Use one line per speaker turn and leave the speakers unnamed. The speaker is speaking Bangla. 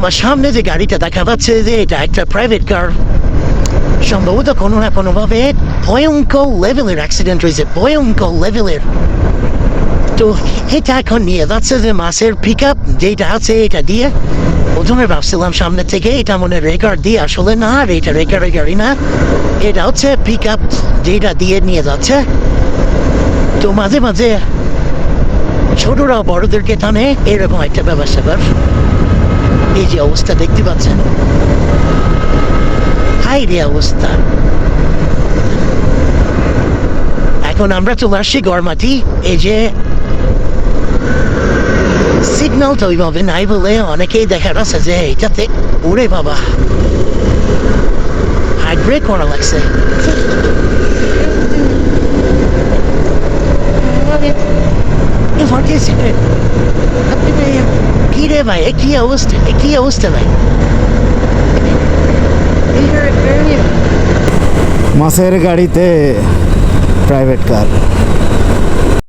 আমার সামনে যে গাড়িটা দেখা যাচ্ছে যে এটা একটা প্রাইভেট কার সম্ভবত কোনো না কোনোভাবে ভয়ঙ্কর লেভেলের অ্যাক্সিডেন্ট হয়েছে, ভয়ঙ্কর লেভেলের তো এটা এখন নিয়ে যাচ্ছে যে মাছের পিক আপ যেটা আছে এটা দিয়ে। প্রথমে ভাবছিলাম সামনে থেকে এটা মনে রেকার দিয়ে আসলে না, আর এটা রেকারের গাড়ি না। এটা হচ্ছে পিক আপ যেটা দিয়ে নিয়ে যাচ্ছে। তো মাঝে মাঝে ছোটরা বড়দেরকে টানে, এরকম একটা স্যাপার। এই যে অবস্থা দেখতে পাচ্ছেন হাই রে অবস্থা। এখন আমরা চলে আসছি গড়মাটি এই যে সিগন্যাল তো ওইভাবে নাই বলে অনেকেই দেখা যাচ্ছে যে এটাতে ওরে বাবা। হার্ট ব্রেক করা লাগছে। এবার গেছে কি রে ভাই এ কি অবস্থা? এ কি অবস্থা ভাই?
মাছের গাড়িতে প্রাইভেট কার